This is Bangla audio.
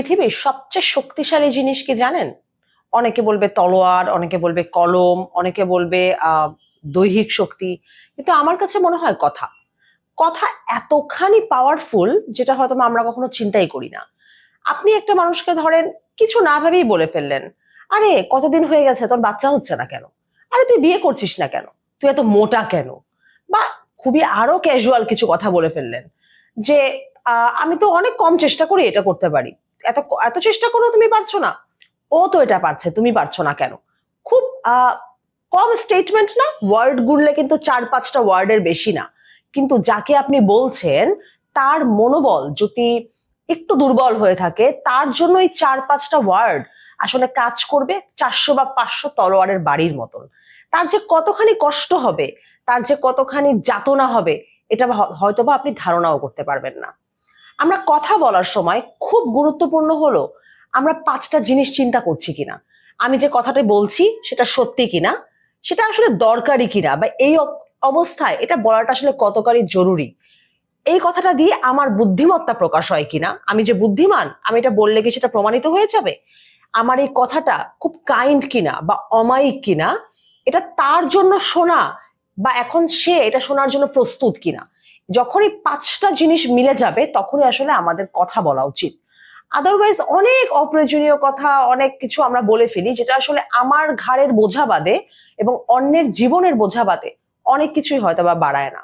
পৃথিবীর সবচেয়ে শক্তিশালী জিনিস কি জানেন? অনেকে বলবে তলোয়ার, অনেকে বলবে কলম, অনেকে বলবে দৈহিক শক্তি। কিন্তু আমার কাছে মনে হয় কথা। কথা এতখানি পাওয়ারফুল যেটা হয়তো আমরা কখনো চিন্তাই করি না। আপনি একটা মানুষকে ধরেন, কিছু না ভেবেই বলে ফেললেন, আরে, কতদিন হয়ে গেছে, তোর বাচ্চা হচ্ছে না কেন? আরে, তুই বিয়ে করছিস না কেন? তুই এত মোটা কেন? বা খুবই আরও ক্যাজুয়াল কিছু কথা বলে ফেললেন যে আমি তো অনেক কম চেষ্টা করি এটা করতে পারি। এত এত চেষ্টা করো তুমি পারছ না। ও তো এটা পারছে, তুমি পারছ না কেন? খুব কম স্টেটমেন্ট না ওয়ার্ড গুনলে কিন্তু চার পাঁচটা ওয়ার্ডের বেশি না। কিন্তু যাকে আপনি বলছেন, তার মনোবল যদি একটু দুর্বল হয়ে থাকে, তার জন্য এই চার পাঁচটা ওয়ার্ড আসলে কাজ করবে চারশো বা পাঁচশো তলোয়ারের বাড়ির মতন। তার যে কতখানি কষ্ট হবে, তার যে কতখানি যাতনা হবে, এটা হয়তোবা আপনি ধারণাও করতে পারবেন না। আমরা কথা বলার সময় খুব গুরুত্বপূর্ণ হলো, আমরা পাঁচটা জিনিস চিন্তা করছি কিনা। আমি যে কথাটা বলছি সেটা সত্যি কিনা, সেটা আসলে দরকারি কিনা, বা এই অবস্থায় এটা বলাটা আসলে কতকারই জরুরি। এই কথাটা দিয়ে আমার বুদ্ধিমত্তা প্রকাশ হয় কিনা, আমি যে বুদ্ধিমান, আমি এটা বললে কি সেটা প্রমাণিত হয়ে যাবে? আমার এই কথাটা খুব কাইন্ড কিনা বা অমায়িক কিনা, এটা তার জন্য শোনা বা এখন সে এটা শোনার জন্য প্রস্তুত কিনা? যখন এই পাঁচটা জিনিস মিলে যাবে, তখনই আসলে আমাদের কথা বলা উচিত। আদারওয়াইজ অনেক অপ্রয়োজনীয় কথা, অনেক কিছু আমরা বলে ফেলি, যেটা আসলে আমার ঘাড়ের বোঝা বাদে এবং অন্যের জীবনের বোঝা বাদে অনেক কিছুই হয়তো বা বাড়ায় না।